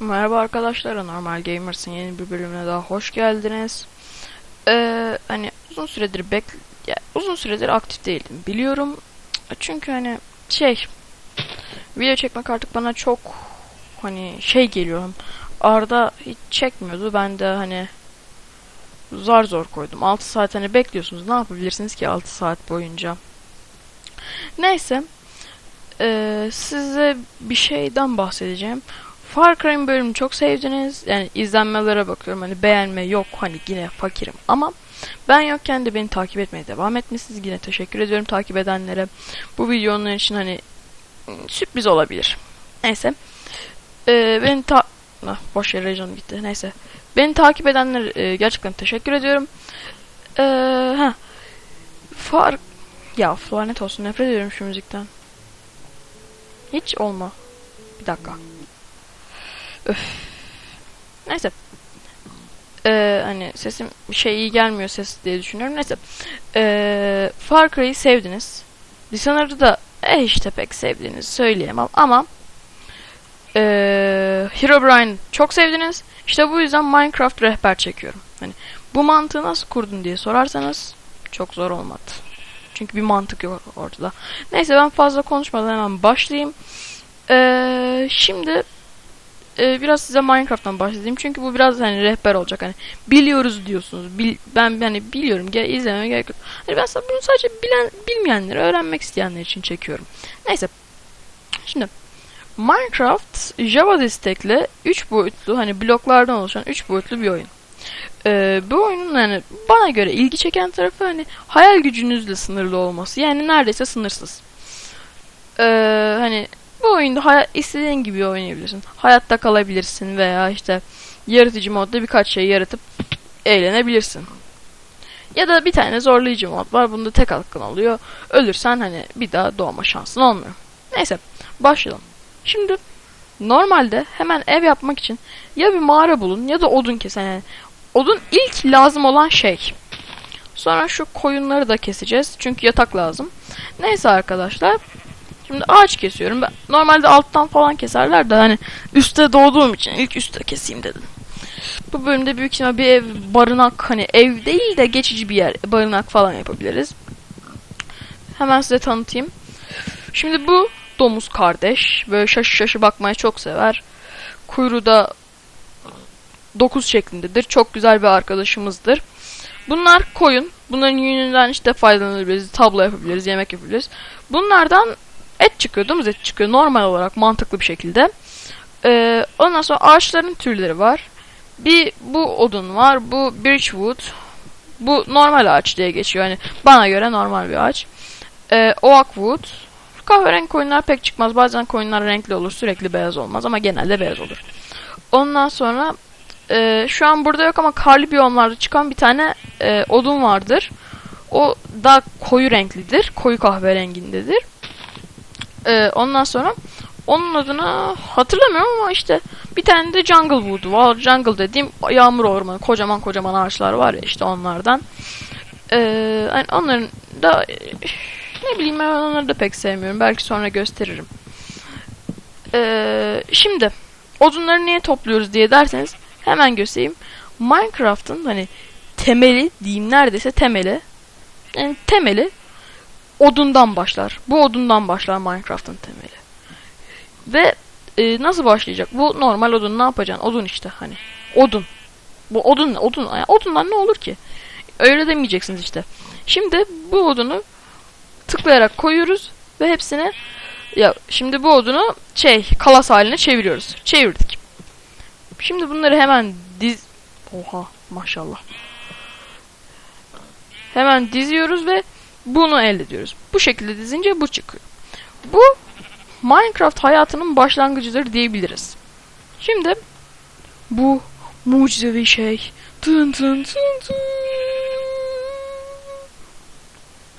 Merhaba arkadaşlar, Normal Gamers'ın yeni bir bölümüne daha hoş geldiniz. Ee, hani uzun süredir bek ya, uzun süredir aktif değildim biliyorum. Çünkü hani şey video çekmek artık bana çok hani şey geliyor. Arda hiç çekmiyordu. Ben de hani zar zor koydum. 6 saat hani bekliyorsunuz. Ne yapabilirsiniz ki 6 saat boyunca? Neyse. Ee, size bir şeyden bahsedeceğim. Far Cry bölümünü çok sevdiniz. Yani izlenmelere bakıyorum. Hani beğenme yok. Hani yine fakirim. Ama ben yokken de beni takip etmeye devam etmişsiniz. Yine teşekkür ediyorum takip edenlere. Bu videonun için hani sürpriz olabilir. Neyse. Ee, beni ta... Ah, boş yere canım gitti. Neyse. Beni takip edenlere e, gerçekten teşekkür ediyorum. Ee, ha. Far... Ya lanet olsun nefret ediyorum şu müzikten. Hiç olma. Bir dakika. Neyse. Ee, hani sesim şey iyi gelmiyor ses diye düşünüyorum. Neyse. Ee, Far Cry'yi sevdiniz. Dishonored'ı da e işte pek sevdiğinizi söyleyemem ama ee, Herobrine çok sevdiniz. İşte bu yüzden Minecraft rehber çekiyorum. Hani bu mantığı nasıl kurdun diye sorarsanız çok zor olmadı. Çünkü bir mantık yok ortada. Neyse ben fazla konuşmadan hemen başlayayım. Ee, şimdi e, biraz size Minecraft'tan bahsedeyim. Çünkü bu biraz hani rehber olacak. Hani biliyoruz diyorsunuz. Bil, ben hani biliyorum. Gel izlemeye gerek yok. Hani ben bunu sadece bilen bilmeyenleri, öğrenmek isteyenler için çekiyorum. Neyse. Şimdi Minecraft Java destekli 3 boyutlu hani bloklardan oluşan 3 boyutlu bir oyun. Ee, bu oyunun yani bana göre ilgi çeken tarafı hani hayal gücünüzle sınırlı olması. Yani neredeyse sınırsız. Ee, hani bu oyunda hayat, istediğin gibi oynayabilirsin. Hayatta kalabilirsin veya işte yaratıcı modda birkaç şey yaratıp eğlenebilirsin. Ya da bir tane zorlayıcı mod var. Bunda tek hakkın oluyor. Ölürsen hani bir daha doğma şansın olmuyor. Neyse başlayalım. Şimdi normalde hemen ev yapmak için ya bir mağara bulun ya da odun kesin. Yani odun ilk lazım olan şey. Sonra şu koyunları da keseceğiz. Çünkü yatak lazım. Neyse arkadaşlar. Şimdi ağaç kesiyorum. Ben normalde alttan falan keserler de hani üstte doğduğum için ilk üstte keseyim dedim. Bu bölümde büyük ihtimal bir ev, barınak hani ev değil de geçici bir yer, barınak falan yapabiliriz. Hemen size tanıtayım. Şimdi bu domuz kardeş. Böyle şaşı şaşı bakmayı çok sever. Kuyruğu da 9 şeklindedir. Çok güzel bir arkadaşımızdır. Bunlar koyun. Bunların yününden işte faydalanabiliriz. Tablo yapabiliriz, yemek yapabiliriz. Bunlardan et çıkıyor, domuz eti çıkıyor normal olarak mantıklı bir şekilde. Ee, ondan sonra ağaçların türleri var. Bir bu odun var, bu birchwood. Bu normal ağaç diye geçiyor. Yani bana göre normal bir ağaç. Ee, oakwood. Kahverengi koyunlar pek çıkmaz. Bazen koyunlar renkli olur, sürekli beyaz olmaz ama genelde beyaz olur. Ondan sonra e, şu an burada yok ama karlı biyomlarda çıkan bir tane e, odun vardır. O daha koyu renklidir. Koyu kahverengindedir. Ee, ondan sonra onun adını hatırlamıyorum ama işte bir tane de Jungle Wood var. Jungle dediğim yağmur ormanı. Kocaman kocaman ağaçlar var ya işte onlardan. Ee, yani onların da ne bileyim ben onları da pek sevmiyorum. Belki sonra gösteririm. Ee, şimdi odunları niye topluyoruz diye derseniz hemen göstereyim. Minecraft'ın hani temeli diyeyim neredeyse temeli yani temeli odundan başlar. Bu odundan başlar Minecraft'ın temeli. Ve e, nasıl başlayacak? Bu normal odun ne yapacaksın? Odun işte hani. Odun. Bu odun ne? Odun. Yani odundan ne olur ki? Öyle demeyeceksiniz işte. Şimdi bu odunu tıklayarak koyuyoruz ve hepsini ya şimdi bu odunu şey kalas haline çeviriyoruz. Çevirdik. Şimdi bunları hemen diz Oha maşallah. Hemen diziyoruz ve bunu elde ediyoruz. Bu şekilde dizince bu çıkıyor. Bu Minecraft hayatının başlangıcıdır diyebiliriz. Şimdi bu mucizevi şey. Tın tın tın tın.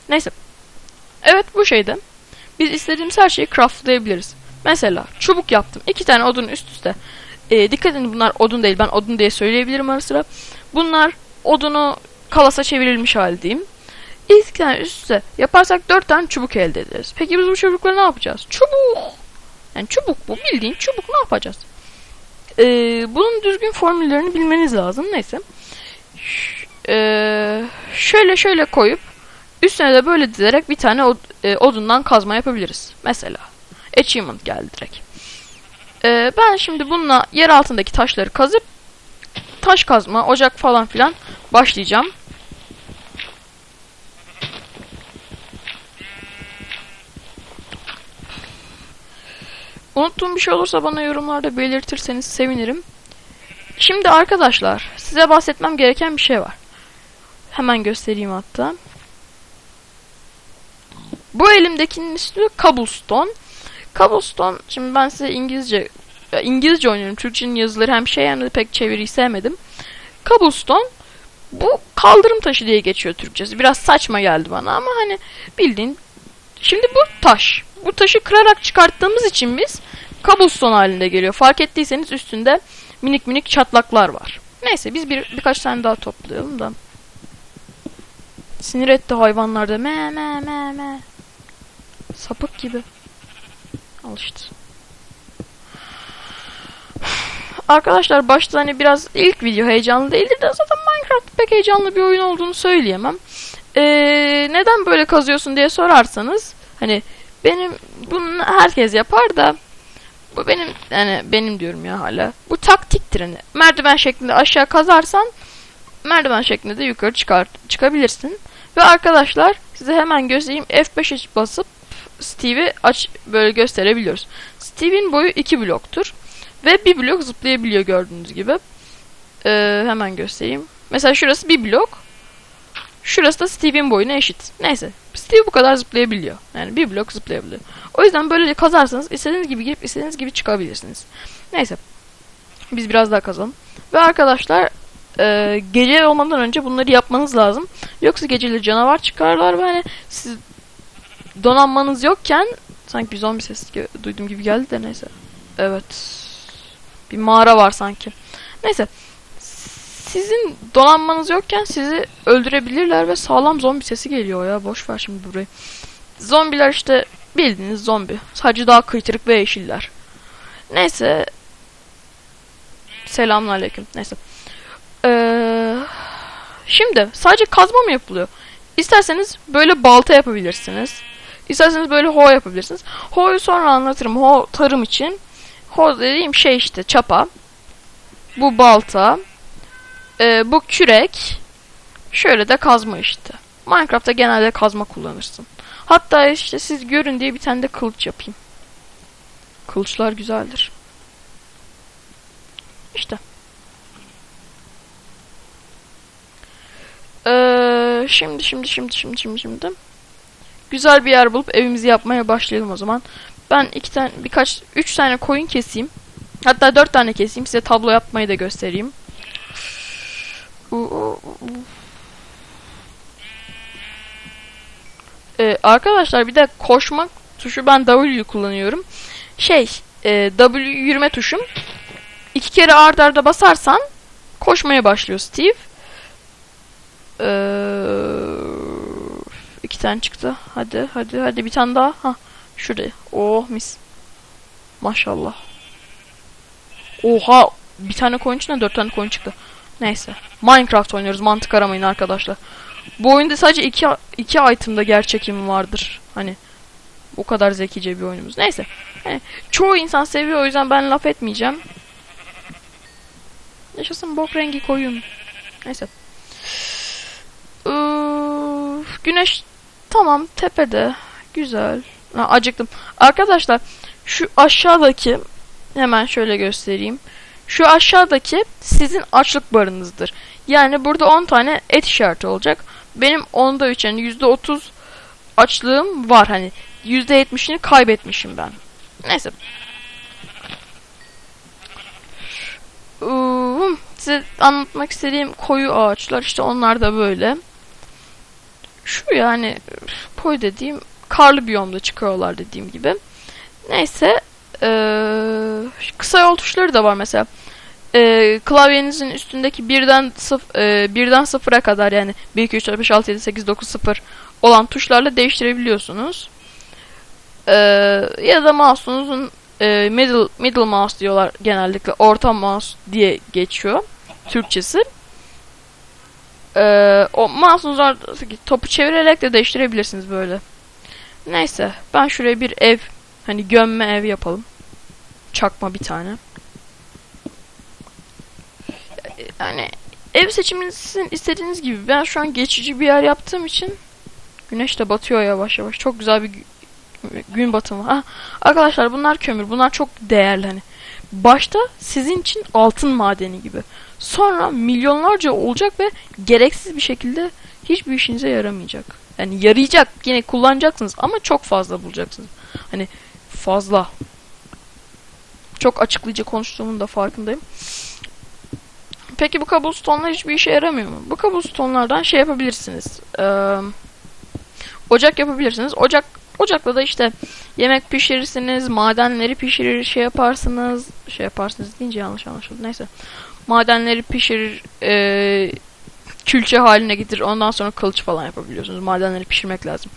Neyse. Evet bu şeyde biz istediğimiz her şeyi craftlayabiliriz. Mesela çubuk yaptım. İki tane odun üst üste. Ee, dikkat edin bunlar odun değil. Ben odun diye söyleyebilirim ara sıra. Bunlar odunu kalasa çevrilmiş hali diyeyim. İki tane üst üste yaparsak dört tane çubuk elde ederiz. Peki biz bu çubukları ne yapacağız? Çubuk. Yani çubuk bu bildiğin çubuk ne yapacağız? e, bunun düzgün formüllerini bilmeniz lazım. Neyse. Ş- e, şöyle şöyle koyup üstüne de böyle dizerek bir tane od- e, odundan kazma yapabiliriz. Mesela. Achievement geldi direkt. E, ben şimdi bununla yer altındaki taşları kazıp taş kazma, ocak falan filan başlayacağım. Unuttuğum bir şey olursa bana yorumlarda belirtirseniz sevinirim. Şimdi arkadaşlar size bahsetmem gereken bir şey var. Hemen göstereyim hatta. Bu elimdekinin ismi Cobblestone. Cobblestone şimdi ben size İngilizce ya İngilizce oynuyorum. Türkçenin yazıları hem şey hem de pek çeviriyi sevmedim. Cobblestone bu kaldırım taşı diye geçiyor Türkçesi. Biraz saçma geldi bana ama hani bildiğin Şimdi bu taş. Bu taşı kırarak çıkarttığımız için biz cobblestone halinde geliyor. Fark ettiyseniz üstünde minik minik çatlaklar var. Neyse biz bir birkaç tane daha toplayalım da. Sinir etti hayvanlar da me me me me. Sapık gibi. Al işte. Arkadaşlar başta hani biraz ilk video heyecanlı değildi de zaten Minecraft pek heyecanlı bir oyun olduğunu söyleyemem. Ee, neden böyle kazıyorsun diye sorarsanız hani benim bunu herkes yapar da bu benim yani benim diyorum ya hala. Bu taktiktir hani. Merdiven şeklinde aşağı kazarsan merdiven şeklinde de yukarı çıkar çıkabilirsin. Ve arkadaşlar size hemen göstereyim F5'e basıp Steve'i aç böyle gösterebiliyoruz. Steve'in boyu 2 bloktur. Ve bir blok zıplayabiliyor gördüğünüz gibi. Ee, hemen göstereyim. Mesela şurası bir blok. Şurası da Steve'in boyuna eşit. Neyse. Steve bu kadar zıplayabiliyor. Yani bir blok zıplayabiliyor. O yüzden böylece kazarsanız istediğiniz gibi girip istediğiniz gibi çıkabilirsiniz. Neyse. Biz biraz daha kazalım. Ve arkadaşlar e, gece olmadan önce bunları yapmanız lazım. Yoksa geceleri canavar çıkarlar ve hani siz donanmanız yokken sanki bir zombi sesi ge- duydum gibi geldi de neyse. Evet. Bir mağara var sanki. Neyse. Sizin donanmanız yokken sizi öldürebilirler ve sağlam zombi sesi geliyor ya. Boş ver şimdi burayı. Zombiler işte bildiğiniz zombi. Sadece daha kıytırık ve yeşiller. Neyse. Selamünaleyküm. Neyse. Ee, şimdi sadece kazma mı yapılıyor? İsterseniz böyle balta yapabilirsiniz. İsterseniz böyle ho yapabilirsiniz. Ho'yu sonra anlatırım. Ho tarım için. Ho dediğim şey işte çapa. Bu balta. Ee, bu kürek. Şöyle de kazma işte. Minecraft'ta genelde kazma kullanırsın. Hatta işte siz görün diye bir tane de kılıç yapayım. Kılıçlar güzeldir. İşte. Ee, şimdi şimdi şimdi şimdi şimdi şimdi. Güzel bir yer bulup evimizi yapmaya başlayalım o zaman. Ben iki tane birkaç üç tane koyun keseyim. Hatta dört tane keseyim. Size tablo yapmayı da göstereyim. Ee, arkadaşlar bir de koşmak tuşu ben W kullanıyorum. Şey e, W yürüme tuşum. İki kere ard arda basarsan koşmaya başlıyor Steve. Ee, iki tane çıktı. Hadi hadi hadi bir tane daha. Ha şuraya. Oh mis. Maşallah. Oha bir tane coin içinden dört tane coin çıktı. Neyse. Minecraft oynuyoruz. Mantık aramayın arkadaşlar. Bu oyunda sadece iki, iki item'da gerçekim vardır. Hani o kadar zekice bir oyunumuz. Neyse. Yani, çoğu insan seviyor o yüzden ben laf etmeyeceğim. Yaşasın bok rengi koyun. Neyse. Ee, güneş tamam tepede. Güzel. Ha, acıktım. Arkadaşlar şu aşağıdaki hemen şöyle göstereyim. Şu aşağıdaki sizin açlık barınızdır. Yani burada 10 tane et işareti olacak. Benim onda 3 yani %30 açlığım var hani. %70'ini kaybetmişim ben. Neyse. Size anlatmak istediğim koyu ağaçlar işte onlar da böyle. Şu yani koy dediğim karlı biyomda çıkıyorlar dediğim gibi. Neyse ee, kısa yol tuşları da var mesela. Ee, klavyenizin üstündeki birden sıf e, birden sıfıra kadar yani 1 2 3 4 5 6 7 8 9 0 olan tuşlarla değiştirebiliyorsunuz. Ee, ya da mouse'unuzun e, middle middle mouse diyorlar genellikle. Orta mouse diye geçiyor Türkçesi. E, o mouse'un üzerindeki topu çevirerek de değiştirebilirsiniz böyle. Neyse ben şuraya bir ev hani gömme ev yapalım. Çakma bir tane. Yani ev seçiminiz sizin istediğiniz gibi. Ben şu an geçici bir yer yaptığım için güneş de batıyor yavaş yavaş. Çok güzel bir gü- gün batımı. Ha, arkadaşlar bunlar kömür. Bunlar çok değerli hani. Başta sizin için altın madeni gibi. Sonra milyonlarca olacak ve gereksiz bir şekilde hiçbir işinize yaramayacak. Yani yarayacak yine kullanacaksınız ama çok fazla bulacaksınız. Hani fazla. Çok açıklayıcı konuştuğumun da farkındayım. Peki bu cobblestone'lar hiçbir işe yaramıyor mu? Bu cobblestone'lardan şey yapabilirsiniz. Eee, ocak yapabilirsiniz. Ocak ocakla da işte yemek pişirirsiniz, madenleri pişirir, şey yaparsınız. Şey yaparsınız deyince yanlış anlaşıldı. Neyse. Madenleri pişirir, eee, külçe haline getirir. Ondan sonra kılıç falan yapabiliyorsunuz. Madenleri pişirmek lazım.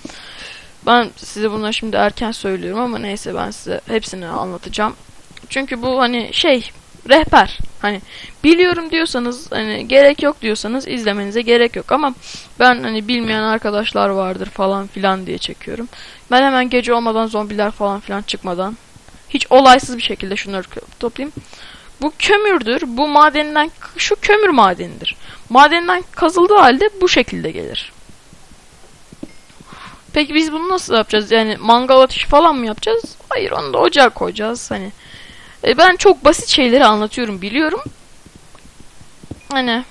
Ben size bunları şimdi erken söylüyorum ama neyse ben size hepsini anlatacağım. Çünkü bu hani şey rehber. Hani biliyorum diyorsanız hani gerek yok diyorsanız izlemenize gerek yok ama ben hani bilmeyen arkadaşlar vardır falan filan diye çekiyorum. Ben hemen gece olmadan zombiler falan filan çıkmadan hiç olaysız bir şekilde şunları toplayayım. Bu kömürdür. Bu madeninden şu kömür madenidir. Madeninden kazıldığı halde bu şekilde gelir. Peki biz bunu nasıl yapacağız? Yani mangal ateşi falan mı yapacağız? Hayır onu da ocağa koyacağız. Hani e, ben çok basit şeyleri anlatıyorum biliyorum. Hani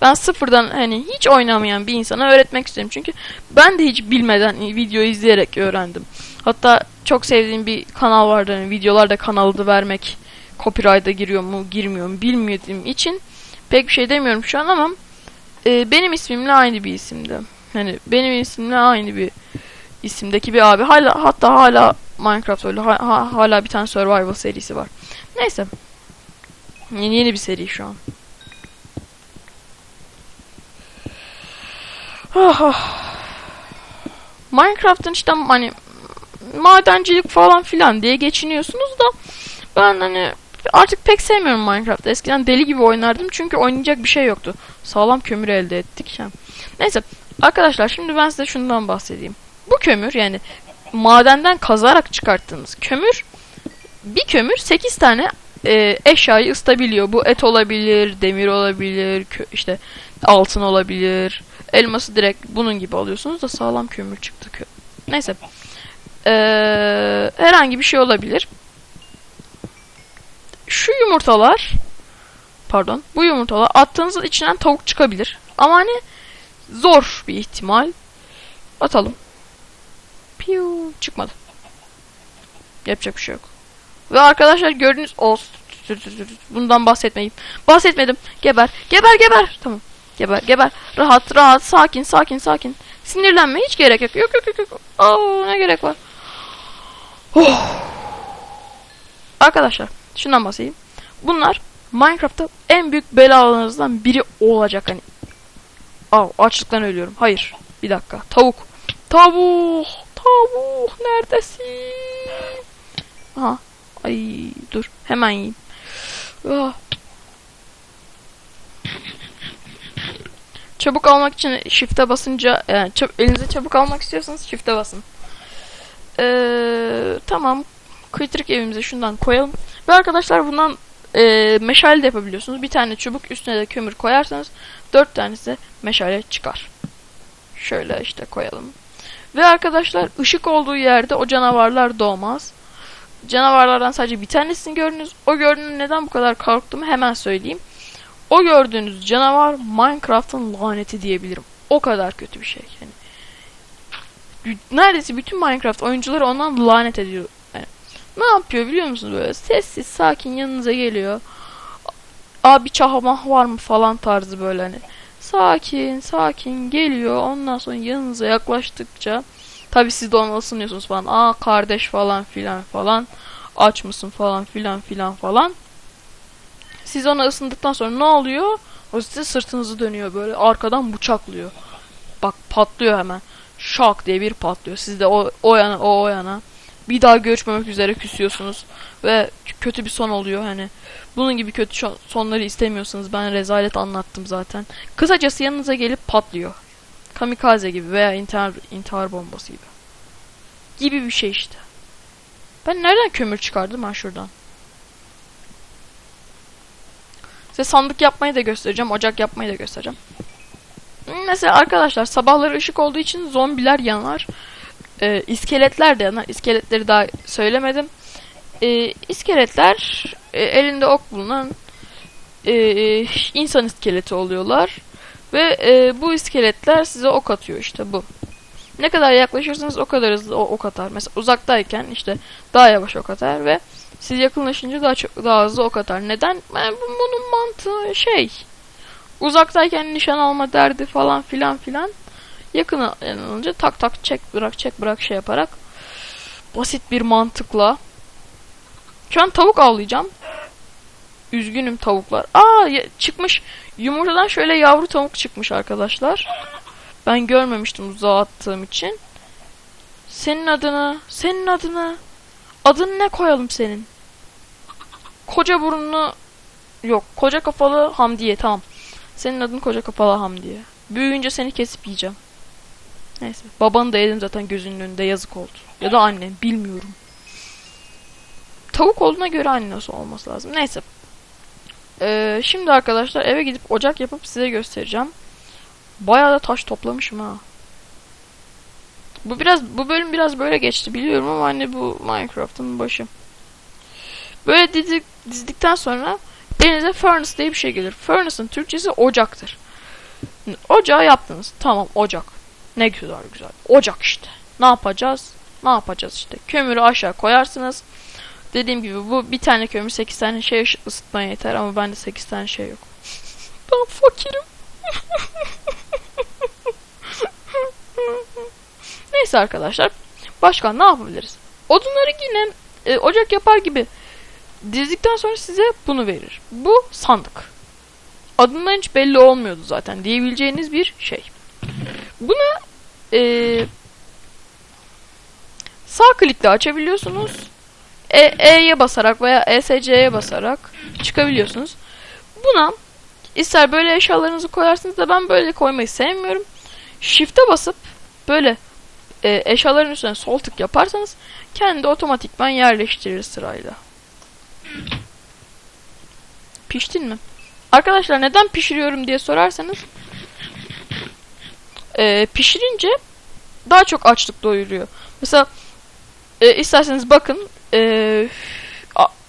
ben sıfırdan hani hiç oynamayan bir insana öğretmek istiyorum. Çünkü ben de hiç bilmeden video izleyerek öğrendim. Hatta çok sevdiğim bir kanal vardı. Hani videolarda kanalı vermek copyright'a giriyor mu girmiyor mu bilmediğim için pek bir şey demiyorum şu an ama e, benim ismimle aynı bir isimdi. Hani benim ismimle aynı bir isimdeki bir abi. Hala hatta hala Minecraft öyle ha- ha- hala bir tane survival serisi var. Neyse. Yeni yeni bir seri şu an. Ah, ah. Minecraft'ın işte hani madencilik falan filan diye geçiniyorsunuz da ben hani artık pek sevmiyorum Minecraft'ı. Eskiden deli gibi oynardım çünkü oynayacak bir şey yoktu. Sağlam kömür elde ettik. Yani. Neyse arkadaşlar şimdi ben size şundan bahsedeyim. Bu kömür yani madenden kazarak çıkarttığınız kömür bir kömür 8 tane e, eşyayı ısıtabiliyor. Bu et olabilir, demir olabilir, işte altın olabilir. Elması direkt bunun gibi alıyorsunuz da sağlam kömür çıktı. Kö Neyse. Ee, herhangi bir şey olabilir. Şu yumurtalar pardon bu yumurtalar attığınızın içinden tavuk çıkabilir. Ama hani zor bir ihtimal. Atalım. Piu çıkmadı. Yapacak bir şey yok. Ve arkadaşlar gördünüz o bundan bahsetmeyeyim. Bahsetmedim. Geber. Geber geber. Tamam. Geber geber. Rahat rahat sakin sakin sakin. Sinirlenme hiç gerek yok. Yok yok yok yok. Aa, ne gerek var? Oh. Arkadaşlar şundan bahsedeyim. Bunlar Minecraft'ta en büyük belalarınızdan biri olacak hani. Aa, açlıktan ölüyorum. Hayır. Bir dakika. Tavuk. Tavuk. Tavuk. Neredesin? Aha. Ay dur. Hemen yiyeyim. Ah. Çabuk almak için shift'e basınca yani çab- elinize çabuk almak istiyorsanız shift'e basın. Ee, tamam. Kıytırık evimize şundan koyalım. Ve arkadaşlar bundan e, meşale de yapabiliyorsunuz. Bir tane çubuk üstüne de kömür koyarsanız dört tanesi meşale çıkar. Şöyle işte koyalım. Ve arkadaşlar ışık olduğu yerde o canavarlar doğmaz. Canavarlardan sadece bir tanesini gördünüz. O gördüğünüz neden bu kadar korktuğumu hemen söyleyeyim. O gördüğünüz canavar Minecraft'ın laneti diyebilirim. O kadar kötü bir şey. Yani neredeyse bütün Minecraft oyuncuları ondan lanet ediyor. Ne yapıyor biliyor musunuz böyle sessiz sakin yanınıza geliyor. Abi çahmah var mı falan tarzı böyle hani. Sakin sakin geliyor ondan sonra yanınıza yaklaştıkça tabi siz de ona ısınıyorsunuz falan. Aa kardeş falan filan falan. Aç mısın falan filan filan falan. Siz ona ısındıktan sonra ne oluyor? O size sırtınızı dönüyor böyle arkadan bıçaklıyor. Bak patlıyor hemen. Şak diye bir patlıyor. Siz de o, o yana o, o yana. Bir daha görüşmemek üzere küsüyorsunuz ve kötü bir son oluyor hani. Bunun gibi kötü sonları istemiyorsanız ben rezalet anlattım zaten. Kısacası yanınıza gelip patlıyor. Kamikaze gibi veya intihar, intihar bombası gibi. Gibi bir şey işte. Ben nereden kömür çıkardım ha şuradan? Size sandık yapmayı da göstereceğim. Ocak yapmayı da göstereceğim. Mesela arkadaşlar sabahları ışık olduğu için zombiler yanar. Ee, iskeletler de yanar. İskeletleri daha söylemedim. Ee, iskeletler e, elinde ok bulunan e, insan iskeleti oluyorlar. Ve e, bu iskeletler size ok atıyor işte bu. Ne kadar yaklaşırsanız o kadar hızlı o ok atar. Mesela uzaktayken işte daha yavaş ok atar ve siz yakınlaşınca daha çok daha hızlı ok atar. Neden? Yani bu- bunun mantığı şey. Uzaktayken nişan alma derdi falan filan filan. Yakın alınca tak tak çek bırak çek bırak şey yaparak basit bir mantıkla. Şu an tavuk avlayacağım. Üzgünüm tavuklar. Aa çıkmış. Yumurtadan şöyle yavru tavuk çıkmış arkadaşlar. Ben görmemiştim uzağa attığım için. Senin adını, senin adını. Adını ne koyalım senin? Koca burunlu yok. Koca kafalı Hamdiye tamam. Senin adın koca kafalı Hamdiye. Büyüyünce seni kesip yiyeceğim. Neyse. Babanı da yedim zaten gözünün önünde yazık oldu. Ya da annem bilmiyorum. Tavuk olduğuna göre annesi olması lazım. Neyse. Ee, şimdi arkadaşlar eve gidip ocak yapıp size göstereceğim. Bayağı da taş toplamışım ha. Bu biraz bu bölüm biraz böyle geçti biliyorum ama hani bu Minecraft'ın başı. Böyle dizik, dizdikten sonra elinize furnace diye bir şey gelir. Furnace'ın Türkçesi ocaktır. Ocağı yaptınız. Tamam ocak. Ne güzel güzel. Ocak işte. Ne yapacağız? Ne yapacağız işte. Kömürü aşağı koyarsınız. Dediğim gibi bu bir tane kömür 8 tane şey ısı- ısıtmaya yeter ama bende 8 tane şey yok. ben fakirim. Neyse arkadaşlar. Başka ne yapabiliriz? Odunları yine e, ocak yapar gibi dizdikten sonra size bunu verir. Bu sandık. Adından hiç belli olmuyordu zaten diyebileceğiniz bir şey. Bunu e, sağ klikle açabiliyorsunuz. E, E'ye basarak veya ESC'ye basarak çıkabiliyorsunuz. Buna ister böyle eşyalarınızı koyarsınız da ben böyle koymayı sevmiyorum. Shift'e basıp böyle e, eşyaların üstüne sol tık yaparsanız kendi otomatikman yerleştirir sırayla. Piştin mi? Arkadaşlar neden pişiriyorum diye sorarsanız e, pişirince daha çok açlık doyuruyor. Mesela e, isterseniz bakın e,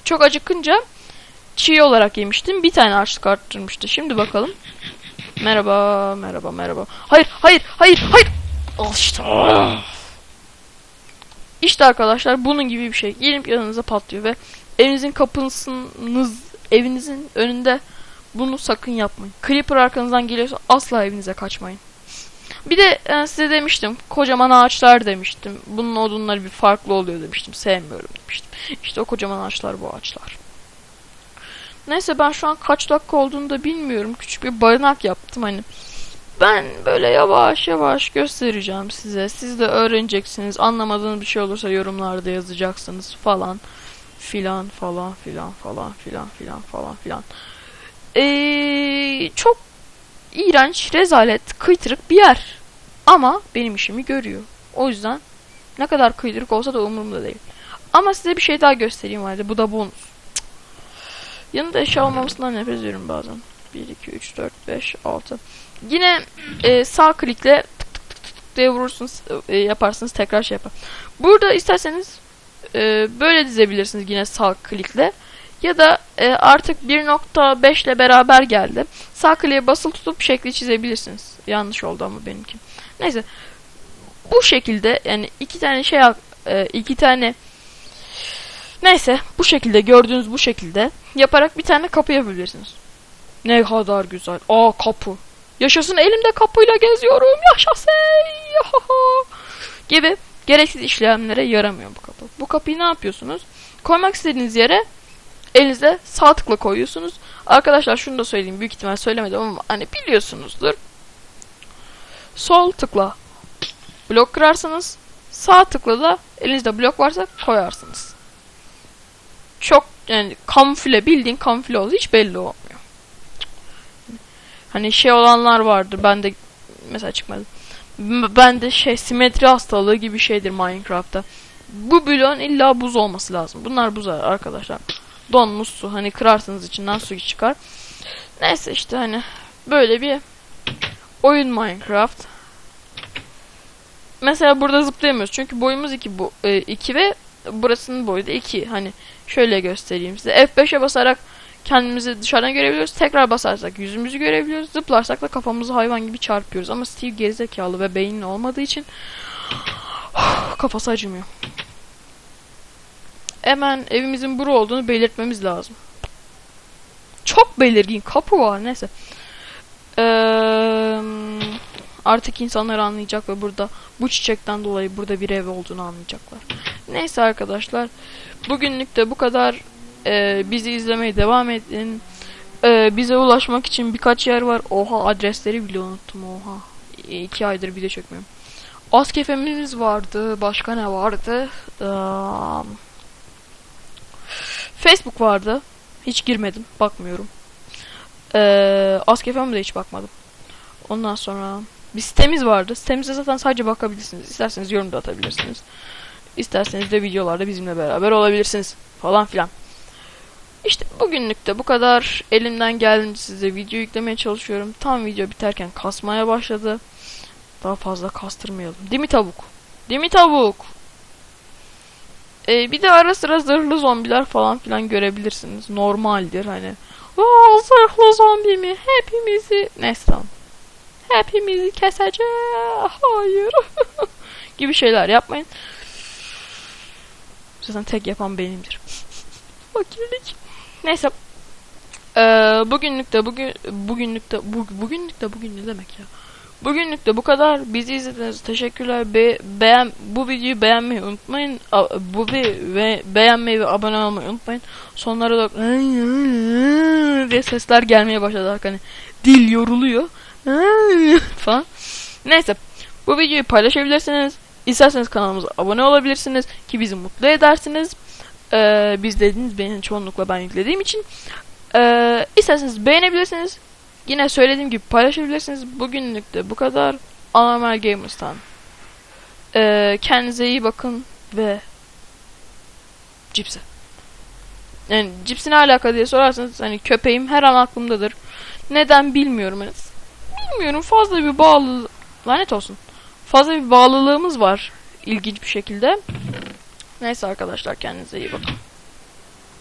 çok acıkınca çiğ olarak yemiştim. Bir tane açlık arttırmıştı. Şimdi bakalım. Merhaba, merhaba, merhaba. Hayır, hayır, hayır, hayır. Al işte. İşte arkadaşlar bunun gibi bir şey. Gelip yanınıza patlıyor ve evinizin kapısınız, evinizin önünde bunu sakın yapmayın. Creeper arkanızdan geliyorsa asla evinize kaçmayın. Bir de e, size demiştim. Kocaman ağaçlar demiştim. Bunun odunları bir farklı oluyor demiştim. Sevmiyorum demiştim. İşte o kocaman ağaçlar bu ağaçlar. Neyse ben şu an kaç dakika olduğunu da bilmiyorum. Küçük bir barınak yaptım hani. Ben böyle yavaş yavaş göstereceğim size. Siz de öğreneceksiniz. Anlamadığınız bir şey olursa yorumlarda yazacaksınız falan filan falan filan falan filan filan falan filan. Ee, çok iğrenç, rezalet, kıytırık bir yer. Ama benim işimi görüyor. O yüzden ne kadar kıytırık olsa da umurumda değil. Ama size bir şey daha göstereyim hadi. Bu da bonus. Yanında eşya olmamasından nefret ediyorum bazen. 1, 2, 3, 4, 5, 6. Yine e, sağ klikle tık tık tık tık diye vurursunuz, e, yaparsınız tekrar şey yapar. Burada isterseniz e, böyle dizebilirsiniz yine sağ klikle. Ya da e, artık 1.5 ile beraber geldi. Sağ kliğe basılı tutup şekli çizebilirsiniz. Yanlış oldu ama benimki. Neyse. Bu şekilde yani iki tane şey e, iki tane Neyse bu şekilde gördüğünüz bu şekilde yaparak bir tane kapı yapabilirsiniz. Ne kadar güzel. Aa kapı. Yaşasın elimde kapıyla geziyorum. Yaşasın. Gibi gereksiz işlemlere yaramıyor bu kapı. Bu kapıyı ne yapıyorsunuz? Koymak istediğiniz yere elinize sağ tıkla koyuyorsunuz. Arkadaşlar şunu da söyleyeyim. Büyük ihtimal söylemedim ama hani biliyorsunuzdur. Sol tıkla blok kırarsanız Sağ tıkla da elinizde blok varsa koyarsınız. Çok yani kamufle bildiğin kamufle oldu hiç belli olmuyor. Hani şey olanlar vardır ben de mesela çıkmadı. Ben de şey simetri hastalığı gibi şeydir Minecraft'ta. Bu bloğun illa buz olması lazım. Bunlar buz arkadaşlar. Donmuş su hani kırarsınız içinden su çıkar. Neyse işte hani böyle bir oyun Minecraft. Mesela burada zıplayamıyoruz çünkü boyumuz 2 bu 2 ve burasının boyu da 2. Hani şöyle göstereyim size. F5'e basarak kendimizi dışarıdan görebiliyoruz. Tekrar basarsak yüzümüzü görebiliyoruz. Zıplarsak da kafamızı hayvan gibi çarpıyoruz. Ama Steve gerizekalı ve beyinli olmadığı için kafası acımıyor. Hemen evimizin buru olduğunu belirtmemiz lazım. Çok belirgin kapı var neyse. Eee, artık insanlar anlayacak ve burada bu çiçekten dolayı burada bir ev olduğunu anlayacaklar. Neyse arkadaşlar. Bugünlük de bu kadar. Ee, bizi izlemeye devam edin. Ee, bize ulaşmak için birkaç yer var. Oha adresleri bile unuttum oha. İ- iki aydır video çekmiyorum. Askefemiz vardı. Başka ne vardı? Ee, Facebook vardı. Hiç girmedim. Bakmıyorum. Ee, Askefem'e de hiç bakmadım. Ondan sonra bir sitemiz vardı. Sitemize zaten sadece bakabilirsiniz. İsterseniz yorum da atabilirsiniz. İsterseniz de videolarda bizimle beraber olabilirsiniz. Falan filan. İşte bugünlük de bu kadar. Elimden geldiğince size video yüklemeye çalışıyorum. Tam video biterken kasmaya başladı. Daha fazla kastırmayalım. Değil mi tavuk? Değil mi tavuk? Ee, bir de ara sıra zırhlı zombiler falan filan görebilirsiniz. Normaldir hani. Aa, zırhlı zombi mi? Hepimizi... Neyse tamam. Hepimizi kesecek. Hayır. gibi şeyler yapmayın. Zaten tek yapan benimdir. Fakirlik. Neyse. Ee, bugünlük de bugün bugünlük de bu, bugünlük de bugün ne demek ya? Bugünlük de bu kadar. Bizi izlediğiniz teşekkürler. Be, beğen bu videoyu beğenmeyi unutmayın. A, bu bir ve beğenmeyi ve abone olmayı unutmayın. Sonlara da diye sesler gelmeye başladı. Artık Hani dil yoruluyor. falan. Neyse. Bu videoyu paylaşabilirsiniz. İsterseniz kanalımıza abone olabilirsiniz ki bizi mutlu edersiniz. Ee, biz dediğiniz benim çoğunlukla ben yüklediğim için. Ee, isterseniz beğenebilirsiniz. Yine söylediğim gibi paylaşabilirsiniz. Bugünlük de bu kadar. Anormal Gamers'tan. Ee, kendinize iyi bakın ve cipsi. Yani cipsi ne alaka diye sorarsanız hani köpeğim her an aklımdadır. Neden bilmiyorum. Yani, bilmiyorum fazla bir bağlı lanet olsun. Fazla bir bağlılığımız var ilginç bir şekilde. Neyse arkadaşlar kendinize iyi bakın.